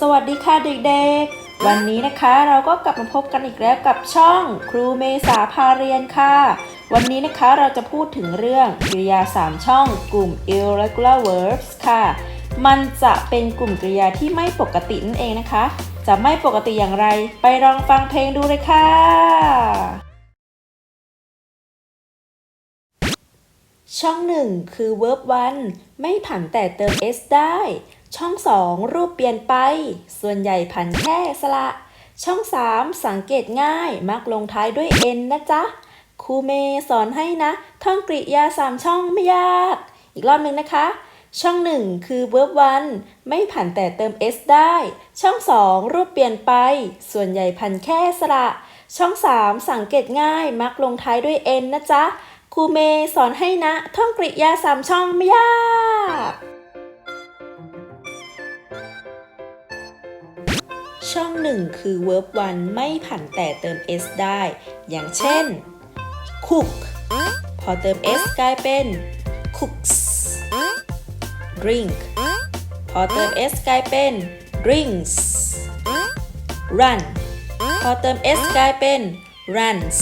สวัสดีค่ะเด็กๆ วันนี้นะคะเราก็กลับมาพบกันอีกแล้วกับช่องครูเมษาพาเรียนค่ะ วันนี้นะคะเราจะพูดถึงเรื่องกริยา 3 ช่องกลุ่ม irregular verbs ค่ะ มันจะเป็นกลุ่มกริยาที่ไม่ปกตินั่นเองนะคะ จะไม่ปกติอย่างไร ไปลองฟังเพลงดูเลยค่ะ ช่อง1คือ verb 1ไม่ผันแต่เติม s ได้ ช่อง 2 รูปเปลี่ยนไป ส่วนใหญ่ผันแค่สละช่อง 3 สังเกตง่ายมักลงท้ายด้วย n นะจ๊ะครูเมย์สอนให้นะ ท่องกริยา 3 ช่องไม่ยาก อีกรอบหนึ่งนะคะ ช่อง 1 คือ verb 1 ไม่ผันแต่เติม s ได้ ช่อง 2 รูปเปลี่ยนไป ส่วนใหญ่ผันแค่สระ ช่อง 3 สังเกตง่ายมักลงท้ายด้วย n นะจ๊ะครูเมย์สอนให้นะ ท่องกริยา 3 ช่องไม่ยาก ช่องหนึ่งคือ verb 1 ไม่ผันแต่เติม s ได้ อย่างเช่น cook พอเติม s กลายเป็น cooks drink พอเติม s กลายเป็น drinks run พอเติม s กลายเป็น runs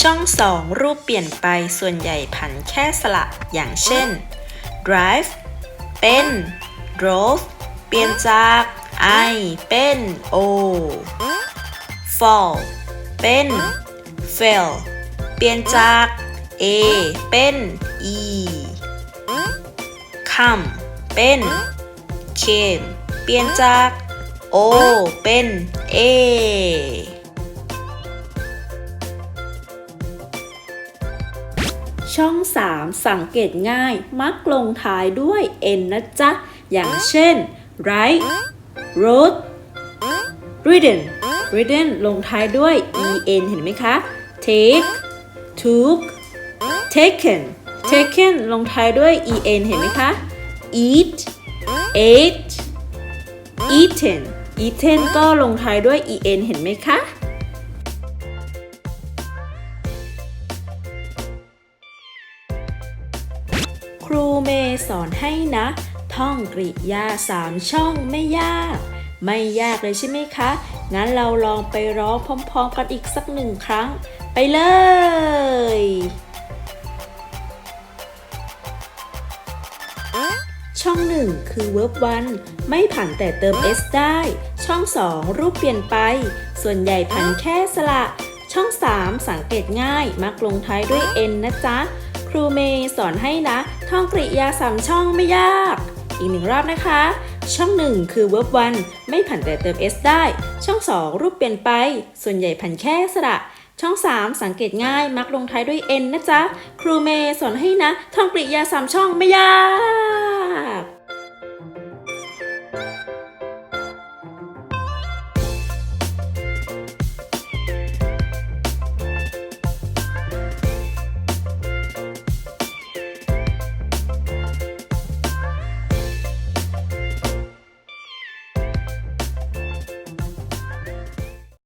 ช่อง 2 รูปเปลี่ยนไปส่วนใหญ่ผันแค่สระอย่างเช่น drive เป็น drove เปลี่ยนจาก I เป็น O fall เป็น fell เปลี่ยนจาก A เป็น E come เป็น came เปลี่ยนจาก O เป็น A ช่อง 3 สังเกตง่าย มักลงท้ายด้วย n นะจ๊ะ อย่างเช่น write wrote written written ลงท้ายด้วย en เห็นไหมคะ take took taken taken ลงท้ายด้วย en เห็นไหมคะ eat ate eaten eaten ก็ลงท้ายด้วย en เห็นไหมคะ รูเมย์สอนให้นะ ท่องกริยาสามช่องไม่ยาก ไม่ยากเลยใช่ไหมคะ งั้นเราลองไปร้องพร้อมๆกันอีกสักหนึ่งครั้ง ไปเลยช่องหนึ่งคือ verb 1 ไม่ผันแต่เติม s ได้ ช่อง 2 รูปเปลี่ยนไป ส่วนใหญ่ผันแค่สละช่อง 3 สังเกตง่าย มักลงท้ายด้วย n นะจ๊ะ ครูเมย์สอนให้นะ ท่องกริยาสามช่องไม่ยาก อีกหนึ่งรอบนะคะ ช่อง 1 คือ verb 1 ไม่ผันแต่เติม s ได้ ช่อง 2 รูปเปลี่ยนไป ส่วนใหญ่ผันแค่สระ ช่อง 3 สังเกตง่ายมักลงท้ายด้วย n นะจ๊ะ ครูเมย์สอนให้นะ ท่องกริยาสามช่องไม่ยาก